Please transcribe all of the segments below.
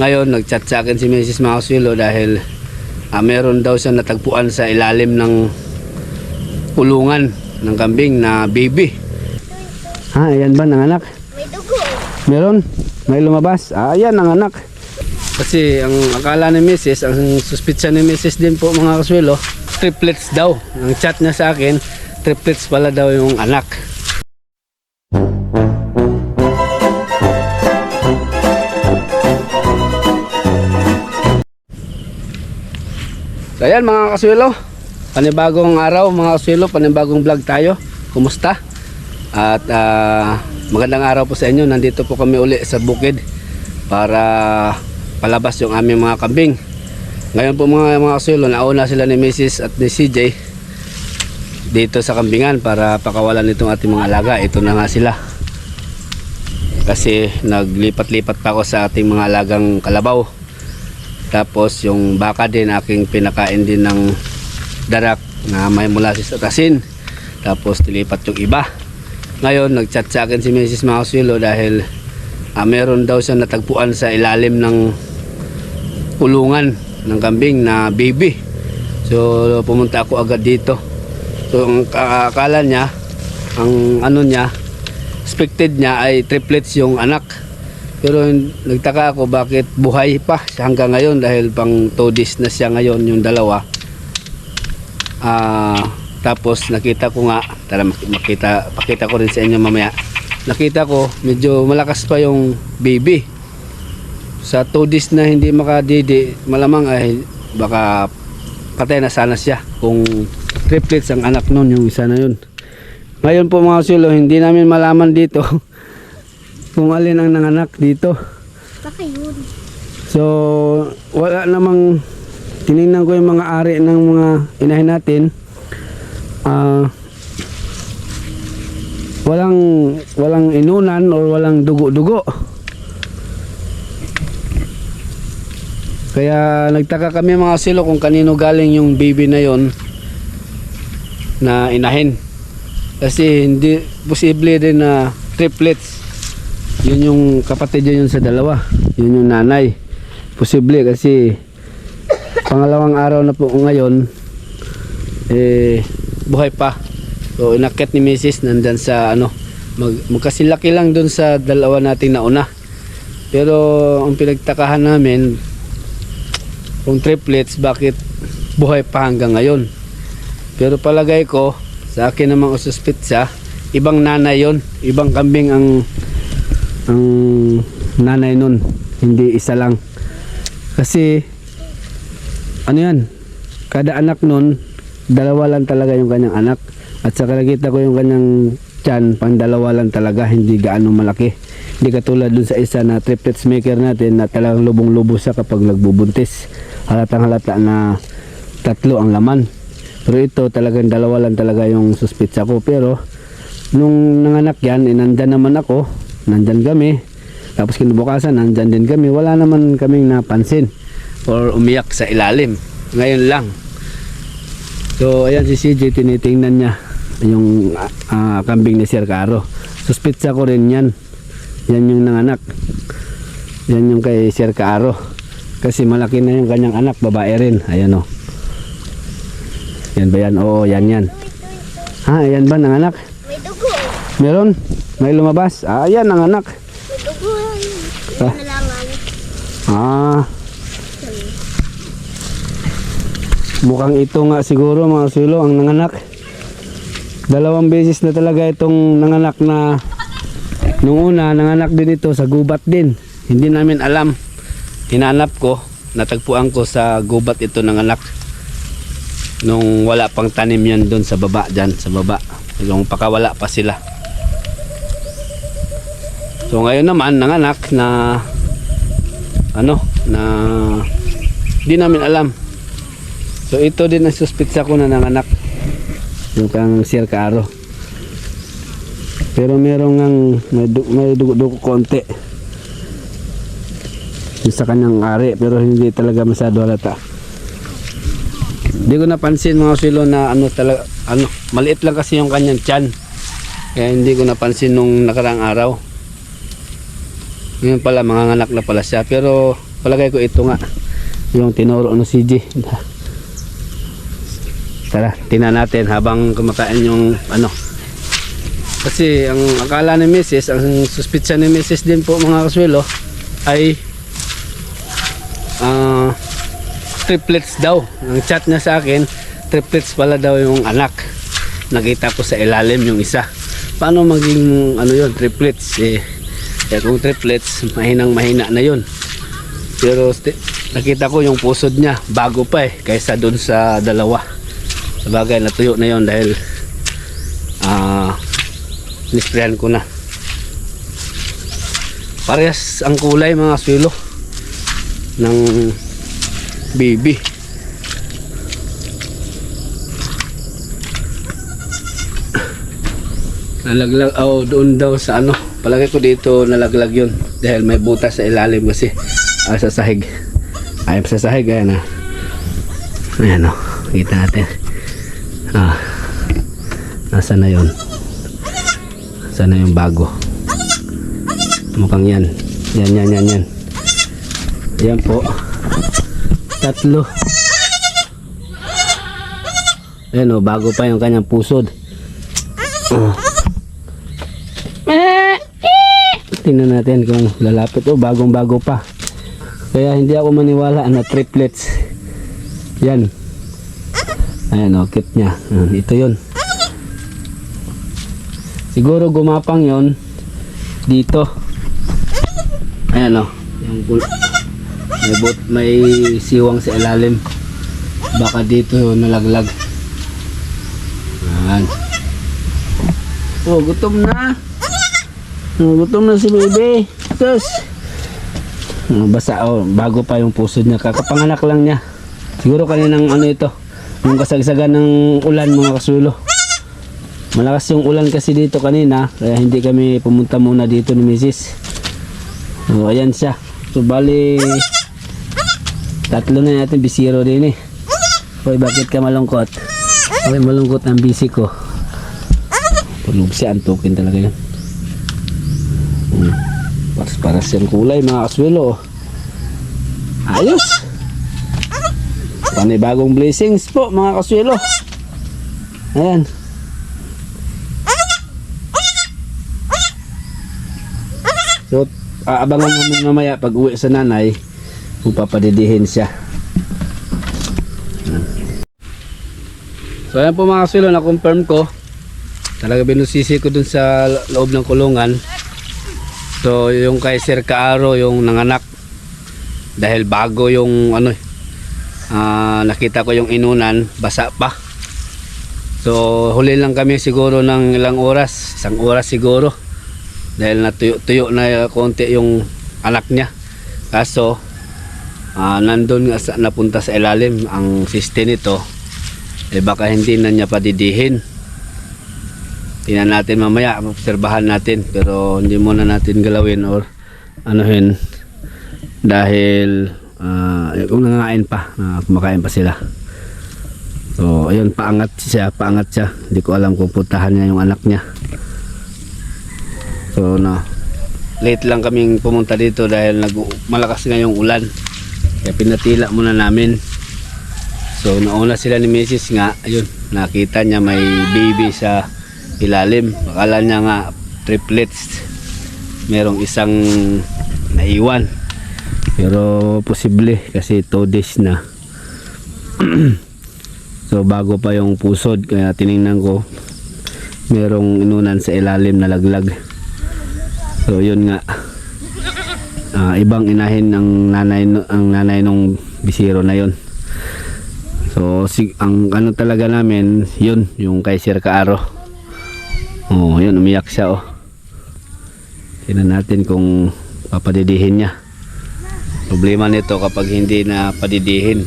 Ngayon, nag-chat sa akin si Mrs. Makasuelo dahil ah, meron daw siya natagpuan sa ilalim ng kulungan ng kambing na baby. Ha, ayan ba nanganak? May dugo. Meron? May lumabas? Ah, ayan nanganak. Kasi ang akala ni Mrs., ang suspitsya ni Mrs. din po mga kasuelo, triplets daw. Ang chat niya sa akin, triplets pala daw yung anak. Ayan mga kasuelo, panibagong araw mga kasuelo, panibagong vlog tayo. Kumusta? At ah, magandang araw po sa inyo. Nandito po kami uli sa bukid para palabas yung aming mga kambing. Ngayon po mga mga kasuelo, nauna sila ni Mrs. at ni CJ dito sa kambingan para pakawalan itong ating mga alaga. Ito na nga sila. Kasi naglipat-lipat pa ako sa ating mga alagang kalabaw. Tapos yung baka din aking pinakain din ng darak na may molasses at asin. Tapos tilipat yung iba. Ngayon nagchat sa akin si Mrs. Makasuelo dahil ah, meron daw siya natagpuan sa ilalim ng kulungan ng kambing na baby. So pumunta ako agad dito. So ang ka- akala niya, ang ano niya, expected niya ay triplets yung anak. Pero nagtaka ako bakit buhay pa hanggang ngayon dahil pang 2 days na siya ngayon yung dalawa. Ah, tapos nakita ko nga, tara mak- makita, pakita ko rin sa inyo mamaya. Nakita ko medyo malakas pa yung baby. Sa 2 days na hindi makadidi, malamang ay baka patay na sana siya kung triplets ang anak nun yung isa na yun. Ngayon po mga sulo, hindi namin malaman dito kung alin ang nanganak dito. Baka yun. So, wala namang tiningnan ko yung mga ari ng mga inahin natin. Ah, walang walang inunan or walang dugo-dugo. Kaya nagtaka kami mga silo kung kanino galing yung baby na yon na inahin. Kasi hindi posible din na triplets. Yun yung kapatid yun sa dalawa. Yun yung nanay. Posible kasi pangalawang araw na po ngayon eh buhay pa. So inakit ni Mrs. nandyan sa ano mag, magkasilaki lang dun sa dalawa nating nauna. Pero ang pinagtakahan namin kung triplets bakit buhay pa hanggang ngayon. Pero palagay ko sa akin namang ususpitsa ibang nanay yon ibang kambing ang ang nanay nun hindi isa lang. Kasi ano yan? Kada anak nun dalawa lang talaga yung kanyang anak. At sa nakita ko yung kanyang tiyan pang dalawa lang talaga hindi gaano malaki. Hindi katulad dun sa isa na triplets maker natin na talagang lubong-lubo siya kapag nagbubuntis. Halatang halata na tatlo ang laman. Pero ito talagang dalawa lang talaga yung suspitsa ko pero nung nanganak yan nandyan naman ako nandyan kami. Tapos kinabukasan nandyan din kami. Wala naman kaming napansin or umiyak sa ilalim. Ngayon lang. So ayan si CJ tinitingnan niya yung ah, kambing ni Sir Caro. Suspitsa ko rin yan. Yan yung nanganak. Yan yung kay Sir Caro. Kasi malaki na yung kanyang anak babae rin. Ayan o yan ba yan? Oo yan yan. Ha ayan ba nanganak. Meron may lumabas ah ayan nanganak May dugo. Ah. Ah. Mukhang ito nga siguro mga silo ang nanganak. Dalawang beses na talaga itong nanganak na nung una nanganak din ito sa gubat din. Hindi namin alam. Hinanap ko, natagpuan ko sa gubat ito nanganak. Nung wala pang tanim yan doon sa baba dyan, sa baba. Yung pakawala pa sila. So ngayon naman nanganak na ano na di namin alam. So ito din ang suspitsa ko na nanganak. Yung kang Sir Caro. Pero merong ang may, du- may dugo-dugo konti. Yung sa kanyang ari pero hindi talaga masyado halata. Hindi ko napansin mga silo na ano talaga ano maliit lang kasi yung kanyang tiyan. Kaya hindi ko napansin nung nakaraang araw. Ngayon pala, mga anak na pala siya. Pero palagay ko ito nga yung tinuro ng CG tara tingnan natin habang kumakain yung ano kasi ang akala ni Mrs. ang suspitsya ni Mrs. din po mga kaswelo ay ah triplets daw ang chat niya sa akin triplets pala daw yung anak nakita ko sa ilalim yung isa paano maging ano yun triplets eh, eh kung triplets mahinang mahina na yun. Pero nakita ko yung pusod niya bago pa eh kaysa dun sa dalawa. Sabagay natuyo na yun dahil ah nisprayan ko na. Parehas ang kulay mga swilo ng baby. Nalaglag oh doon daw sa ano palagi ko dito nalaglag yun dahil may butas sa ilalim kasi ah, sa sahig. Ay sa sahig ayan ah. Ayan oh. Kita natin. Ah. Nasa na yun? Sana yung bago? Mukhang yan. Yan yan yan yan. Yan po. Tatlo. Ayan o bago pa yung kanyang pusod. Oh. Tingnan natin kung lalapit o bagong bago pa kaya hindi ako maniwala na triplets yan ayan o cute Ah, ito yun Siguro gumapang yon dito. Ayan o. Yung may, bot, may siwang sa ilalim. Baka dito nalaglag. Ayan. Oh, gutom na. Oh, na si baby. Tapos, oh, basa, oh, bago pa yung puso niya. Kakapanganak lang niya. Siguro kaninang ano ito. Yung kasagsagan ng ulan mga kasulo. Malakas yung ulan kasi dito kanina kaya hindi kami pumunta muna dito ni Mrs. So ayan siya. So bali tatlo na natin bisiro din eh. Hoy bakit ka malungkot? Hoy malungkot ang bisi ko. Tulog siya antukin talaga yan. Paras yung kulay mga kaswelo. Ayos. Panibagong blessings po mga kaswelo. Ayan. So, aabangan namin mamaya pag uwi sa nanay kung papadidihin siya. So, ayan po mga kasilo, na-confirm ko. Talaga binusisi ko dun sa loob ng kulungan. So, yung kay Sir Kaaro, yung nanganak. Dahil bago yung ano ah, nakita ko yung inunan, basa pa. So, huli lang kami siguro ng ilang oras, isang oras siguro dahil natuyo-tuyo na konti yung anak niya kaso ah, nandun nga sa, napunta sa ilalim ang siste nito eh baka hindi na niya padidihin tingnan natin mamaya obserbahan natin pero hindi muna natin galawin or anuhin dahil ah, kung nangain pa ah, kumakain pa sila so ayun paangat siya paangat siya hindi ko alam kung putahan niya yung anak niya So na late lang kaming pumunta dito dahil nag malakas nga yung ulan. Kaya pinatila muna namin. So nauna sila ni Mrs. nga, ayun, nakita niya may baby sa ilalim. Akala niya nga triplets. Merong isang naiwan. Pero posible kasi 2 days na. so bago pa yung pusod kaya tiningnan ko merong inunan sa ilalim na laglag. So yun nga. Ah, ibang inahin ang nanay ang nanay nung bisiro na yon. So si ang ano talaga namin, yun yung kay Sir Kaaro. Oh, yun umiyak siya oh. Tingnan natin kung papadidihin niya. Problema nito kapag hindi na padidihin.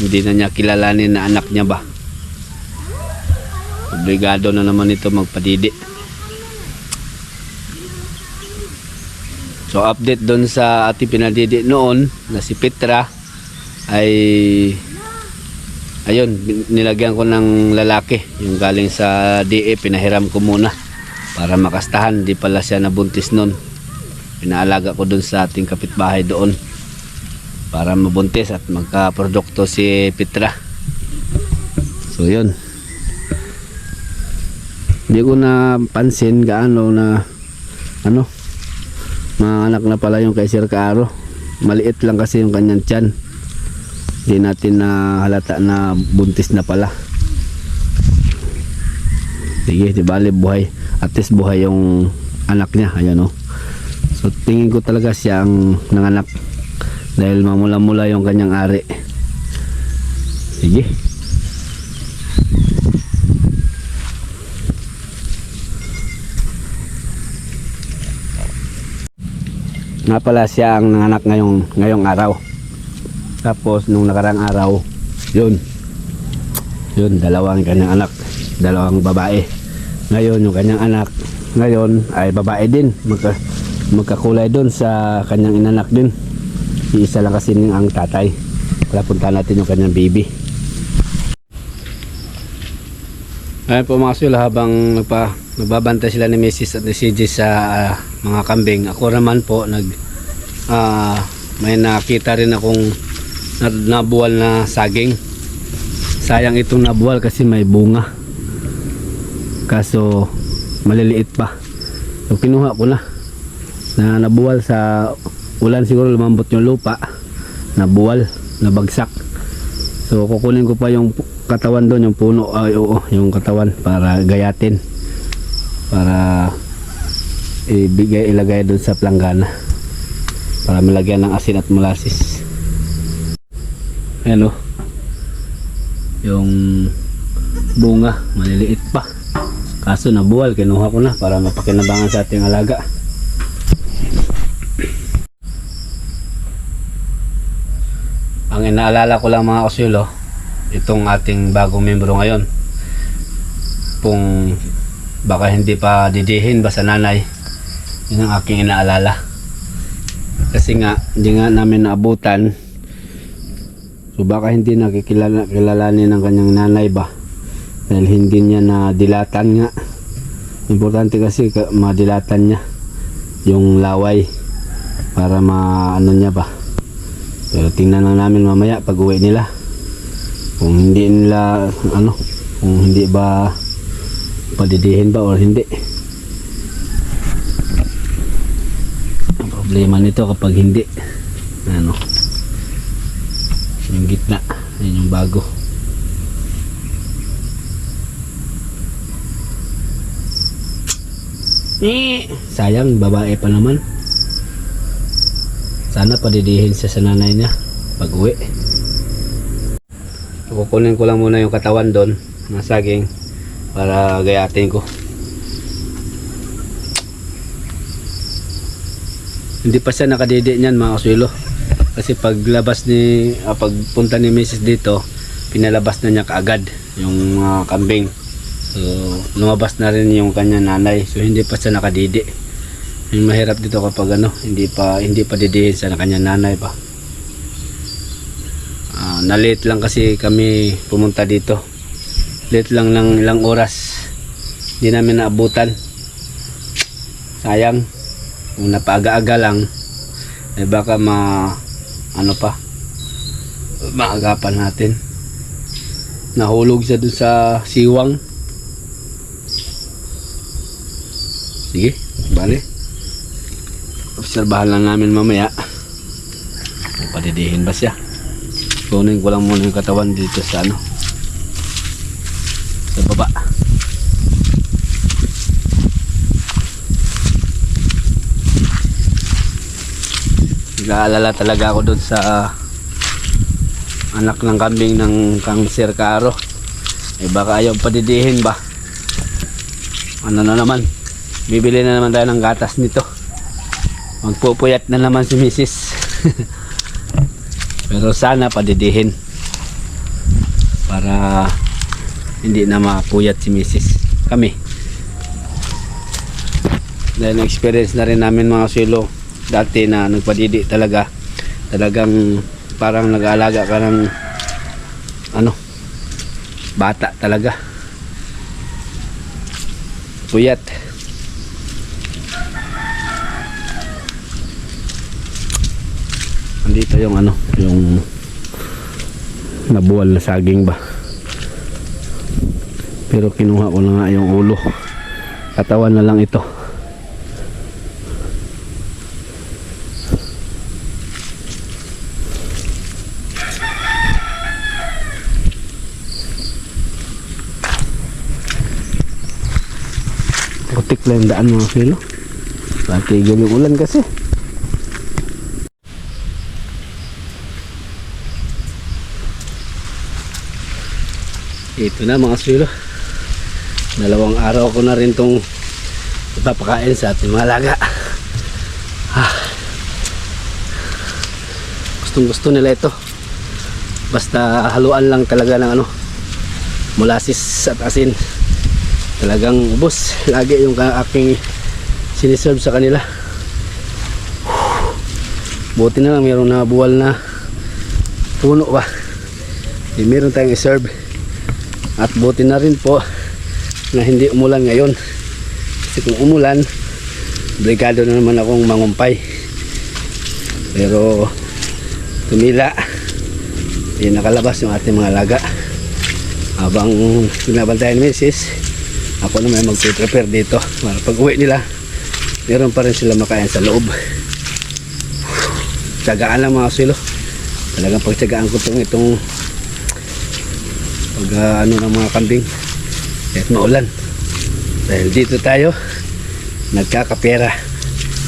Hindi na niya kilalanin na anak niya ba. Obligado na naman ito magpadidi. So update doon sa ating pinadidi noon na si Petra ay ayun nilagyan ko ng lalaki yung galing sa DE pinahiram ko muna para makastahan di pala siya nabuntis noon Pinaalaga ko dun sa ating kapitbahay doon para mabuntis at magka-produkto si Petra. So yun. Hindi ko na pansin gaano na ano mga anak na pala yung kay Sir Caro. Maliit lang kasi yung kanyang tiyan. Hindi natin na halata na buntis na pala. Sige, di bali buhay. At least buhay yung anak niya. Ayan o. So tingin ko talaga siya ang nanganak. Dahil mamula-mula yung kanyang ari. Sige. Nga pala siya ang nanganak ngayong, ngayong araw. Tapos nung nakarang araw, yun. Yun, dalawang kanyang anak. Dalawang babae. Ngayon yung kanyang anak, ngayon ay babae din. Magka, magkakulay doon sa kanyang inanak din. Iisa lang kasi ning ang tatay. Kaya punta natin yung kanyang baby. Ayun po mga sul, habang nagpa, nagbabantay sila ni Mrs. at ni CJ sa ah, mga kambing. Ako naman po, nag, ah, may nakita rin akong na, nabuwal na saging. Sayang itong nabuwal kasi may bunga. Kaso maliliit pa. So kinuha ko na. Na nabuwal sa ulan siguro lumambot yung lupa. Nabuwal, nabagsak. So kukunin ko pa yung katawan doon, yung puno, ay oo, yung katawan para gayatin. Para ibigay ilagay doon sa planggana. Para malagyan ng asin at molasses. Ayan o. Yung bunga, maliliit pa. Kaso nabuwal, kinuha ko na para mapakinabangan sa ating alaga. Ang inaalala ko lang mga kasyulo, itong ating bagong membro ngayon. Kung baka hindi pa didihin ba sa nanay, yun ang aking inaalala. Kasi nga, hindi nga namin naabutan. So baka hindi nakikilala kilalanin ng kanyang nanay ba? Dahil hindi niya na dilatan nga. Importante kasi ka- madilatan niya yung laway para maano niya ba. Pero tingnan lang namin mamaya pag uwi nila. Kung hindi nila ano, kung hindi ba padidihin ba or hindi. Ang problema nito kapag hindi ano yung gitna. Yun yung bago. Eh, sayang babae pa naman. Sana padidihin siya sa nanay niya pag uwi. Kukunin ko lang muna yung katawan doon ng saging para gayatin ko. Hindi pa siya nakadidi niyan mga kaswilo kasi paglabas ni ah, pagpunta ni Mrs. dito pinalabas na niya kaagad yung mga kambing. So lumabas na rin yung kanya nanay. So hindi pa siya nakadidi. Yung mahirap dito kapag ano hindi pa hindi pa didihin sa kanya nanay pa. Ah, na-late lang kasi kami pumunta dito. Late lang ng ilang oras. Hindi namin naabutan. Sayang. Kung napaaga-aga lang eh baka ma ano pa? Maagapan natin. Nahulog siya dun sa siwang. Sige bali obserbahan lang namin mamaya. Padidihin ba siya? Kunin ko lang muna yung katawan dito sa ano? Sa baba nag-aalala talaga ako doon sa anak ng kambing ng kang Sir Caro eh baka ayaw padidihin ba? Ano na naman? Bibili na naman tayo ng gatas nito. Magpupuyat na naman si Mrs. pero sana padidihin. Para hindi na mapuyat si Mrs. kami. Dahil na-experience na rin namin mga silo dati na nagpadidi talaga talagang parang nag-aalaga ka ng ano bata talaga puyat Dito yung ano, yung nabuwal na saging ba. Pero kinuha ko na nga yung ulo. Katawan na lang ito. Putik lang yung daan mga kilo. Patigil yung ulan kasi. Ito na mga kilo. Dalawang araw ko na rin tong ipapakain sa ating mga laga. Ah. Gustong gusto nila ito. Basta haluan lang talaga ng ano molasses at asin talagang ubos lagi yung aking siniserve sa kanila. Buti na lang mayroong nabuwal na puno ba? Di meron tayong iserve. At buti na rin po na hindi umulan ngayon. Kasi kung umulan obligado na naman akong mangumpay. Pero tumila. Hindi nakalabas yung ating mga laga. Habang binabantayan ni Mrs. ako naman magpe-prepare dito. Para pag uwi nila meron pa rin sila makain sa loob. Tsagaan lang mga silo talagang pagtsagaan ko itong itong pag ah, ano ng mga kambing kahit maulan. Dahil dito tayo nagkakapera.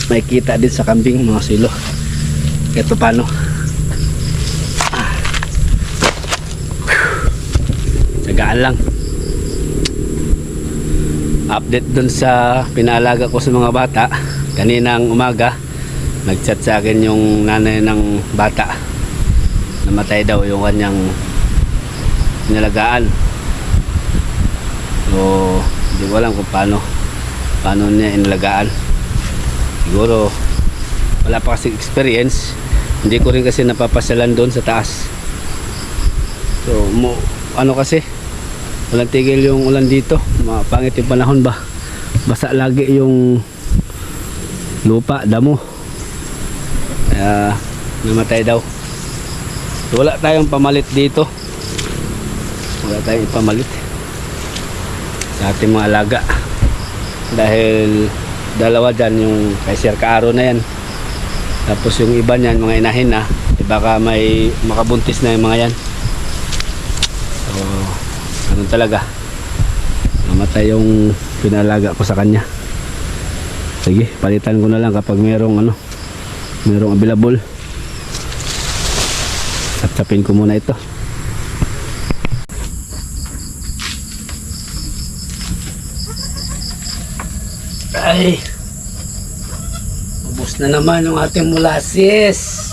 May kita din sa kambing mga silo pa paano. Tsagaan lang update dun sa pinaalaga ko sa mga bata. Kaninang umaga nagchat sa akin yung nanay ng bata. Namatay daw yung kanyang nilalagaan so hindi ko alam kung paano paano niya inalagaan. Siguro wala pa kasi experience. Hindi ko rin kasi napapasyalan doon sa taas. So mo, ano kasi walang tigil yung ulan dito. Mapangit yung panahon ba? Basa lagi yung lupa damo. Kaya namatay daw. Wala tayong pamalit dito. Wala tayong ipamalit sa ating mga alaga. Dahil dalawa dyan yung kay Sir Kaaro na yan. Tapos yung iba niyan mga inahin na. Baka may makabuntis na yung mga yan ganun talaga? Namatay yung pinalaga ko sa kanya. Sige palitan ko na lang kapag merong ano merong available. Sapsapin ko muna ito. Ay! Ubos na naman yung ating molasses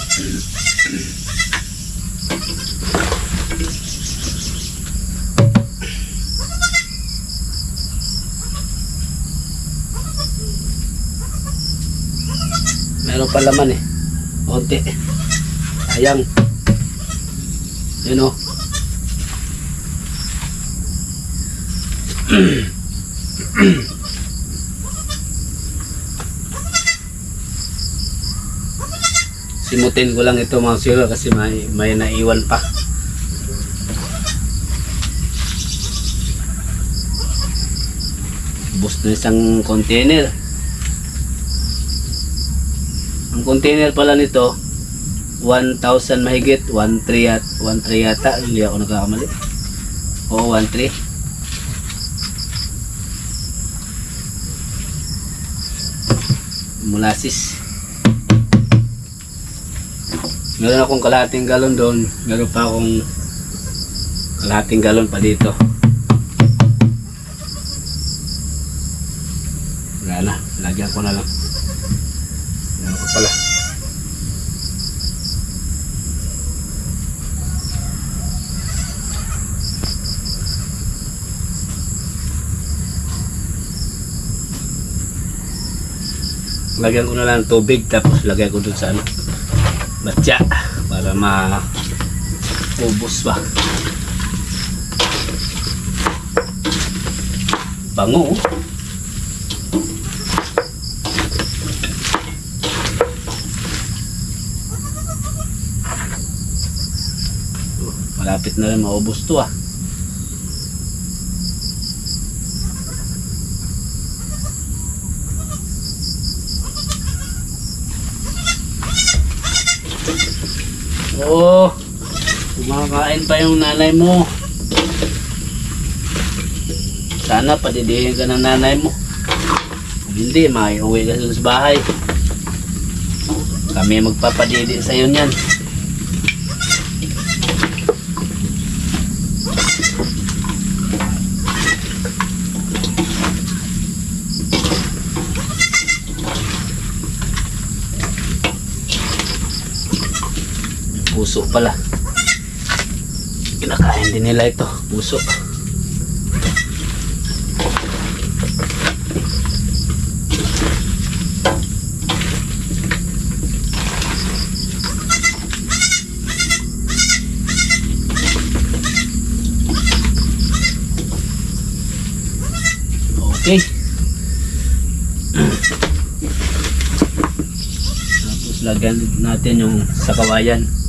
Meron pa laman eh. Onti. Sayang. Yun o. Simutin ko lang ito mga siro kasi may, may naiwan pa. Bus na isang container. Ang container pala nito 1,000 mahigit 1,3 at 1,3 yata. Hindi ako nagkakamali. Oo 1,3 molasses. Meron akong kalahating galon doon. Meron pa akong kalahating galon pa dito. Wala na. Lagyan ko na lang lagyan ko na lang tubig tapos lagyan ko dun sa ano batya para ma ubos ba? Bango oh. Oh, malapit na rin maubos to ah. Oo. Kumakain pa yung nanay mo. Sana padidihin ka ng nanay mo. Kung hindi, maiuwi ka sa bahay. Kami magpapadidi sa iyo niyan. Puso pala. Kinakain din nila ito, puso. Okay. Tapos lagyan natin yung sa kawayan.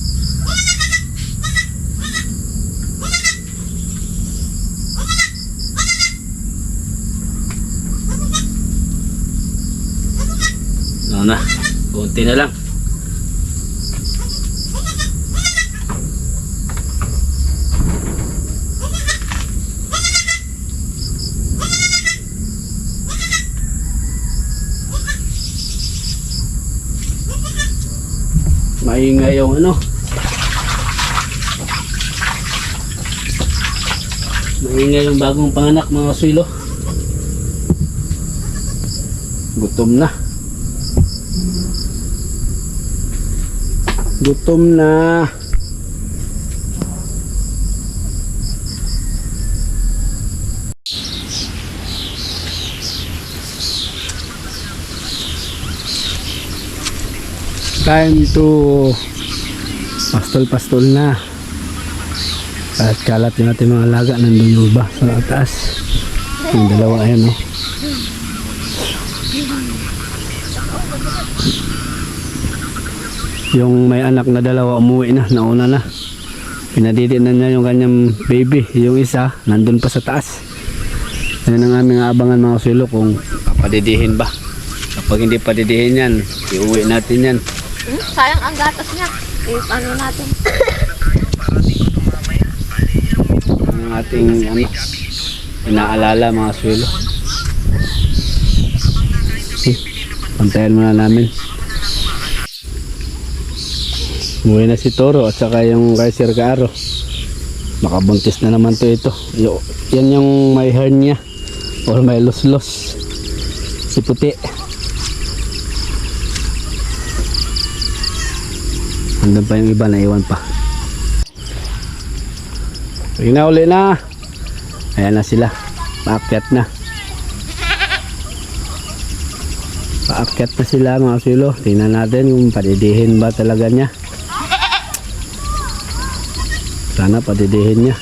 Ano na, konti na lang. Maingay yung ano. Maingay yung bagong panganak mga swilo. Gutom na. Gutom na. Time to pastol-pastol na. At kalat yung ating mga alaga nandun yung iba sa taas. Yung dalawa ayan no. Yung may anak na dalawa umuwi na, nauna na. Pinadidi na niya yung kanyang baby. Yung isa, nandun pa sa taas. Yan ang aming abangan mga silo kung papadidihin ba. Kapag hindi padidihin yan, iuwi natin yan. Hmm, sayang ang gatas niya. Eh, ano natin? Ang ating ano, inaalala mga swilo. Okay, pantayan muna namin. Umuwi na si Toro at saka yung kay Sir Caro. Makabuntis na naman to ito. Yo, yan yung may hernia or may los-los. Si puti. Andun pa yung iba na iwan pa. Uwi na uli na. Ayan na sila. Paakyat na. Paakyat na sila mga silo. Tingnan natin kung padidihin ba talaga niya. Sana padidihin niya.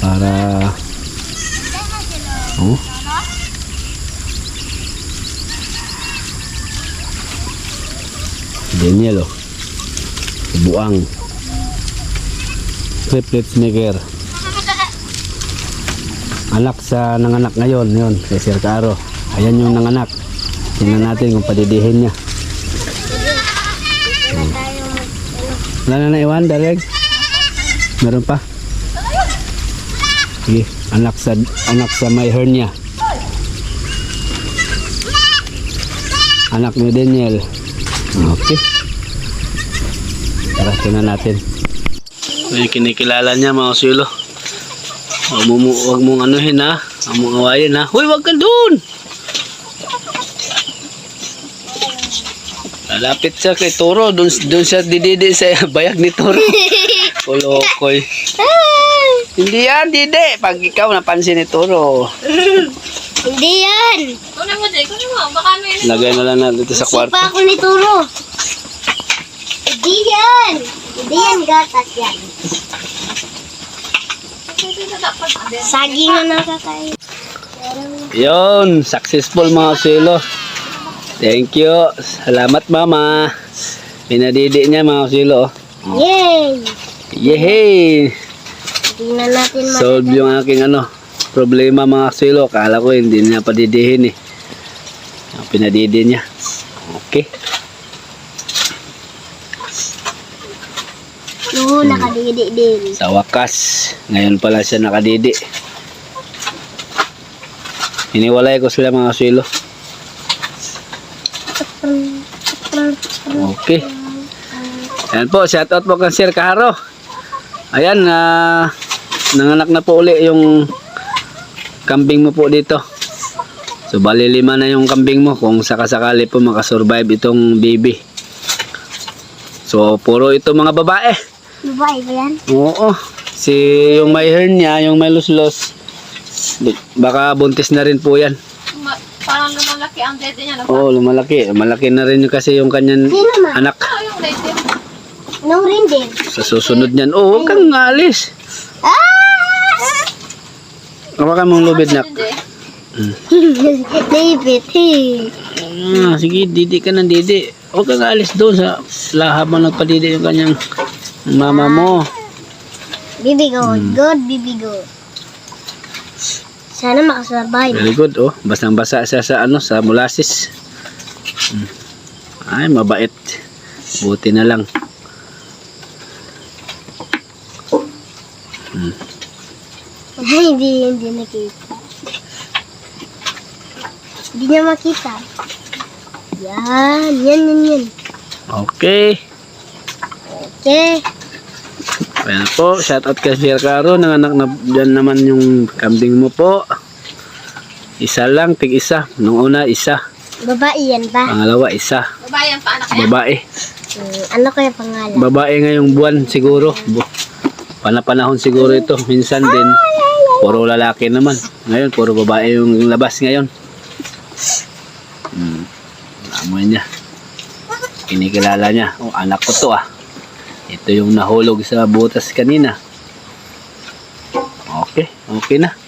Para Oh. Daniel oh. Buang. Triplets maker. Anak sa nanganak ngayon, yun, kay Sir Caro. Ayan yung nanganak. Tingnan natin kung padidihin niya. Wala tayo mag... Wala na naiwan, Dareg? Meron pa? Sige, anak sa anak sa may hernia. Anak ni Daniel. Okay. Tara, tingnan natin. Yung kinikilala niya mga silo. Huwag mo, huwag mong anuhin ha. Huwag mong awayin ha. Hoy, wag ka dun! Malapit siya kay Toro. Dun, dun siya dididi sa bayag ni Toro. Kulokoy. Hindi yan, didi. Pag ikaw napansin ni Toro. Hindi yan! Kunin mo, Jay. Kunin mo. Baka may Lagay na lang natin dito sa kwarto. Sipa ako ni Turo. Hindi yan! Hindi yan gatas yan. Saging na nakakain. Yun, successful mga silo. Thank you. Salamat mama. Pinadidi niya mga silo. Yay! Yehey! Tingnan natin. Solve yung aking ano, problema mga silo. Kala ko hindi niya padidihin eh. Pinadidi niya. Okay. Oo, nakadidi din. Sa wakas, ngayon pala siya nakadidi. Hiniwalay ko sila mga silo. Okay. Ayan po, shout out po kang Sir Kaharo. Ayan, na nanganak na po uli yung kambing mo po dito. So, bali lima na yung kambing mo kung sakasakali po makasurvive itong baby. So, puro ito mga babae. Babae ba yan? Oo. Si yung may hernia, yung may luslos, baka buntis na rin po yan. Parang lumalaki ang dede niya. No? Oo, lumalaki. Malaki na rin yung kasi yung kanyang Sino ma? anak. Ano yung dede? Nung rin din. Sa susunod niyan, oo, huwag kang alis. Ah! Kawakan mong lubid na. Dede. David, hey. Ah, sige, didi ka ng didi. Huwag kang alis doon sa la habang nagpadidi yung kanyang mama mo. Bibi go. Good, bibi. Sana makasurvive. Very good, oh. Basang-basa siya sa ano, sa molasses. Hmm. Ay, mabait. Buti na lang. Ay, hindi, hindi nakita. Hindi niya makita. Yan, yan, yan, yan. Okay. Okay. Ayan po, shout out kay Sir Caro. Nanganak na dyan naman yung kambing mo po. Isa lang, tig isa. Nung una, isa. Babae yan ba? Pangalawa, isa. Babae ang paanak niya. Babae. Hmm, ano kaya pangalan? Babae ngayong buwan siguro. Bu- Panapanahon siguro ito. Minsan din, puro lalaki naman. Ngayon, puro babae yung labas ngayon. Hmm. Amoy niya. Kinikilala niya. Oh, anak ko to ah. Ito yung nahulog sa butas kanina. Okay, okay na.